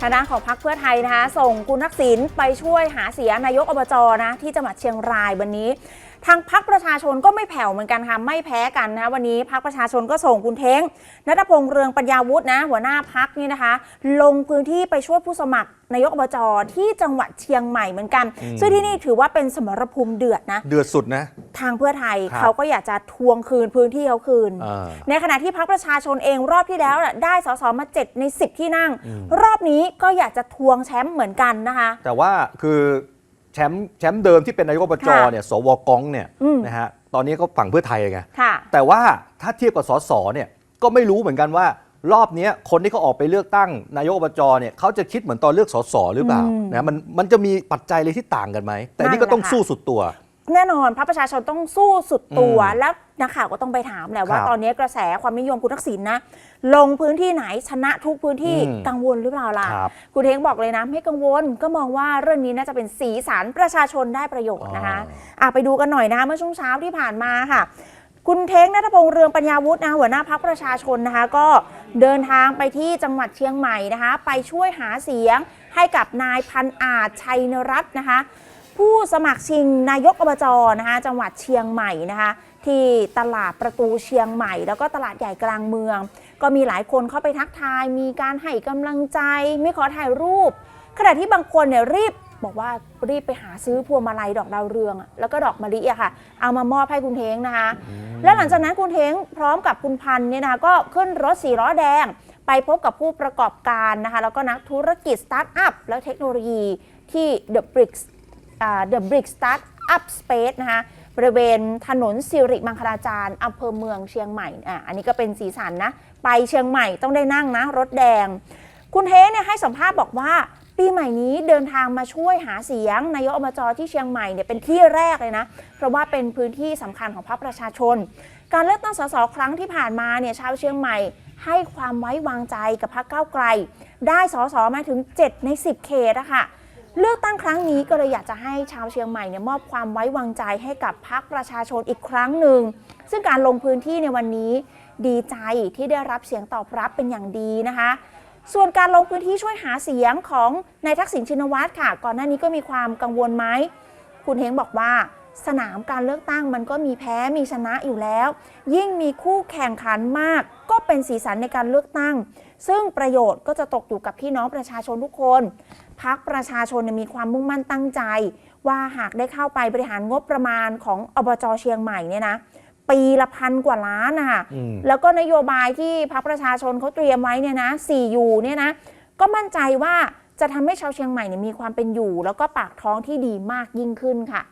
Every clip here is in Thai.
ทางด้านของพรรคเพื่อไทยนะคะ ส่งคุณทักษิณไปช่วยหาเสียงนายกอบจนะ ที่จังหวัดเชียงรายวันนี้ ทางพักประชาชนก็ไม่แผ่วเหมือนกันค่ะไม่แพ้กันนะคะวันนี้พักประชาชนก็ส่งคุณเท้งนัทพงษ์เรืองปัญญาวุฒินะ หัวหน้าพักนี่นะคะ ลงพื้นที่ไปช่วยผู้สมัครนายกอบจที่จังหวัดเชียงใหม่เหมือนกัน ซึ่งที่นี่ถือว่าเป็นสมรภูมิเดือดนะ เดือดสุดนะ ทางเพื่อไทยครับเขาก็อยากจะทวงคืนพื้นที่เขาคืน อ่าในขณะที่พรรคประชาชนเองรอบที่แล้วน่ะได้สสมา 7 ใน 10 ที่นั่งรอบนี้ก็อยากจะทวงแชมป์เหมือนกันนะคะ แต่ว่าคือแชมป์แชมป์เดิมที่เป็นนายกอบจค่ะเนี่ยสวกองเนี่ยอืม นะฮะตอนนี้ก็ฝั่งเพื่อไทยไงค่ะ แต่ว่าถ้าเทียบกับสสเนี่ยก็ไม่รู้เหมือนกันว่ารอบเนี้ยคนที่เขาออกไปเลือกตั้งนายกอบจเนี่ยเขาจะคิดเหมือนตอนเลือกสสหรือเปล่าอืมนะมันมันจะมีปัจจัยอะไรที่ต่างกันไหม แต่นี่ก็ต้องนั่นแหละค่ะ สู้สุดตัว แน่นอนพรรคประชาชนต้องสู้สุดตัวอืมแล้วนักข่าวก็ต้องไปถามแหละว่าครับตอนนี้กระแสความนิยมคุณทักษิณนะ ลงพื้นที่ไหนชนะทุกพื้นที่อืมกังวลหรือเปล่าล่ะครับคุณเทงบอกเลยนะไม่กังวลก็มองว่าเรื่องนี้น่าจะเป็นสีสันประชาชนได้ประโยชน์นะคะอ๋ออะไปดูกันหน่อยนะคะเมื่อช่วงเช้าที่ผ่านมาค่ะ คุณเท้งนัทพงษ์เรืองปัญญาวุฒินะหัวหน้าพักประชาชนนะคะ ก็เดินทางไปที่จังหวัดเชียงใหม่นะคะ ไปช่วยหาเสียงให้กับนายพันอาจชัยนรัตน์นะคะ ผู้สมัครชิงนายกอบจนะคะจังหวัดเชียงใหม่นะคะที่ตลาดประตูเชียงใหม่ แล้วก็ตลาดใหญ่กลางเมือง ก็มีหลายคนเข้าไปทักทาย มีการให้กำลังใจมีขอถ่ายรูป ขณะที่บางคนเนี่ยรีบบอกว่ารีบไปหาซื้อพวงมาลัยดอกดาวเรืองอะแล้วก็ดอกมะลิอะค่ะ เอามามอบให้คุณเท้งนะคะ แล้วหลังจากนั้นคุณเท้งพร้อมกับคุณพันธ์เนี่ยนะคะก็ขึ้นรถสีล้อแดง ไปพบกับผู้ประกอบการนะคะ แล้วก็นักธุรกิจสตาร์ทอัพและเทคโนโลยีที่ The Bricks อ่า The Brick Start Up Space นะคะบริเวณถนนสิริมังคลาจารย์อำเภอเมืองเชียงใหม่อะอันนี้ก็เป็นสีสันนะ ไปเชียงใหม่ต้องได้นั่งนะ รถแดง คุณเทเนี่ยให้สัมภาษณ์บอกว่า ปีใหม่นี้เดินทางมาช่วยหาเสียง นายกอบจที่เชียงใหม่เนี่ยเป็นที่แรกเลยนะ เพราะว่าเป็นพื้นที่สำคัญของพรรคประชาชน การเลือกตั้งสสครั้งที่ผ่านมาเนี่ยชาวเชียงใหม่ ให้ความไว้วางใจกับพรรคก้าวไกล ได้สสมาถึง 7 ใน 10 เขตอะค่ะ เลือกตั้งครั้งนี้ก็เลยอยากจะให้ชาวเชียงใหม่เนี่ยมอบความไว้วางใจให้กับพรรคประชาชนอีกครั้งหนึ่ง ซึ่งการลงพื้นที่ในวันนี้ดีใจที่ได้รับเสียงตอบรับเป็นอย่างดีนะคะ ส่วนการลงพื้นที่ช่วยหาเสียงของนายทักษิณชินวัตรค่ะ ก่อนหน้านี้ก็มีความกังวลไหม คุณเฮงบอกว่าสนามการเลือกตั้งมันก็มีแพ้มีชนะอยู่แล้ว ยิ่งมีคู่แข่งขันมาก ก็เป็นสีสันในการเลือกตั้ง ซึ่งประโยชน์ก็จะตกอยู่กับพี่น้องประชาชนทุกคน พักประชาชนเนี่ยมีความมุ่งมั่นตั้งใจ ว่าหากได้เข้าไปบริหารงบประมาณของอบจเชียงใหม่เนี่ยนะปีละพันกว่าล้านนะคะอืมแล้วก็นโยบายที่พรรคประชาชนเขาเตรียมไว้เนี่ยนะ4อยู่เนี่ยนะก็มั่นใจว่าจะทำให้ชาวเชียงใหม่เนี่ยมีความเป็นอยู่ แล้วก็ปากท้องที่ดีมากยิ่งขึ้นค่ะ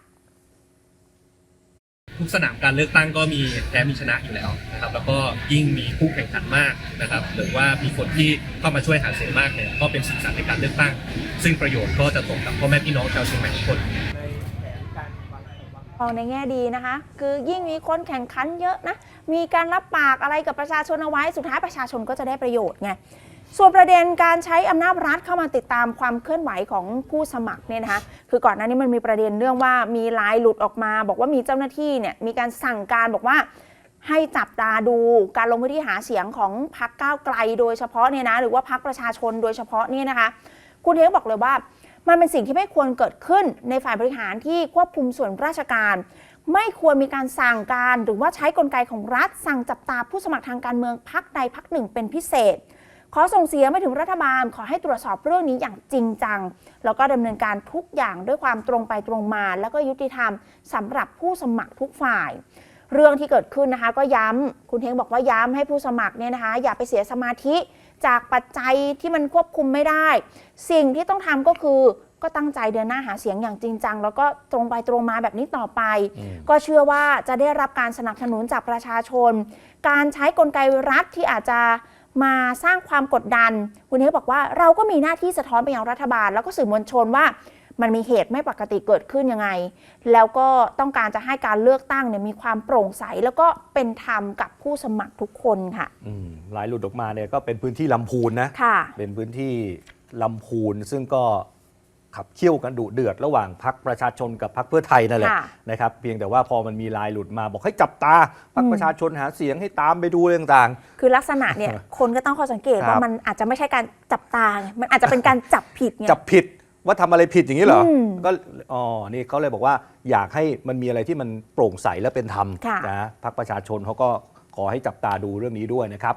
ทุกสนามการเลือกตั้งก็มีแพ้มีชนะอยู่แล้วนะครับ แล้วก็ยิ่งมีคู่แข่งขันมากนะครับ หรือว่ามีคนที่เข้ามาช่วยหาเสียงมากเนี่ยก็เป็นสีสันในการเลือกตั้ง ซึ่งประโยชน์ก็จะตกกับพ่อแม่พี่น้องชาวเชียงใหม่ทุกคนมองในแง่ดีนะคะ คือยิ่งมีคนแข่งขันเยอะนะ มีการรับปากอะไรกับประชาชนเอาไว้ สุดท้ายประชาชนก็จะได้ประโยชน์ไง ส่วนประเด็นการใช้อำนาจรัฐเข้ามาติดตามความเคลื่อนไหวของผู้สมัครเนี่ยนะคะคือก่อนหน้านี้มันมีประเด็นเรื่องว่ามีลายหลุดออกมา บอกว่ามีเจ้าหน้าที่เนี่ยมีการสั่งการบอกว่าให้จับตาดูการลงพื้นที่หาเสียงของพรรคก้าวไกลโดยเฉพาะเนี่ยนะหรือว่าพรรคประชาชนโดยเฉพาะเนี่ยนะคะ คุณเทงบอกเลยว่า มันเป็นสิ่งที่ไม่ควรเกิดขึ้นในฝ่ายบริหารที่ควบคุมส่วนราชการ ไม่ควรมีการสั่งการหรือว่าใช้กลไกของรัฐ สั่งจับตาผู้สมัครทางการเมืองพักใดพักหนึ่งเป็นพิเศษ ขอส่งเสียงไปถึงรัฐบาล ขอให้ตรวจสอบเรื่องนี้อย่างจริงจัง แล้วก็ดำเนินการทุกอย่างด้วยความตรงไปตรงมา แล้วก็ยุติธรรมสำหรับผู้สมัครทุกฝ่าย เรื่องที่เกิดขึ้นนะคะ ก็ย้ำคุณเทงบอกว่าย้ำให้ผู้สมัครเนี่ยนะคะ อย่าไปเสียสมาธิจากปัจจัยที่มันควบคุมไม่ได้ สิ่งที่ต้องทำก็คือก็ตั้งใจเดินหน้าหาเสียงอย่างจริงจัง แล้วก็ตรงไปตรงมาแบบนี้ต่อไปอืมก็เชื่อว่าจะได้รับการสนับสนุนจากประชาชน การใช้กลไกรัฐที่อาจจะ มาสร้างความกดดัน คุณเฮกบอกว่าเราก็มีหน้าที่สะท้อนไปยังรัฐบาล แล้วก็สื่อมวลชนว่ามันมีเหตุไม่ปกติเกิดขึ้นยังไง แล้วก็ต้องการจะให้การเลือกตั้งเนี่ยมีความโปร่งใส แล้วก็เป็นธรรมกับผู้สมัครทุกคนค่ะอืมลายหลุดออกมาเนี่ยก็เป็นพื้นที่ลำพูนนะค่ะเป็นพื้นที่ลำพูนซึ่งก็ ขับเคี่ยวกันดุเดือดระหว่างพักประชาชนกับพักเพื่อไทยนั่นแหละค่ะนะครับเพียงแต่ว่าพอมันมีลายหลุดมาบอกให้จับตาพักอืม ประชาชนหาเสียงให้ตามไปดูเรื่องต่าง คือลักษณะเนี่ย คนก็ต้องข้อสังเกตครับว่ามันอาจจะไม่ใช่การจับตาไงมันอาจจะเป็นการจับผิดไง จับผิดว่าทำอะไรผิดอย่างนี้เหรออมก็อ๋อนี่เขาเลยบอกว่าอยากให้มันมีอะไรที่มันโปร่งใสและเป็นธรรมค่ะ นะพักประชาชนเขาก็ขอให้จับตาดูเรื่องนี้ด้วยนะครับ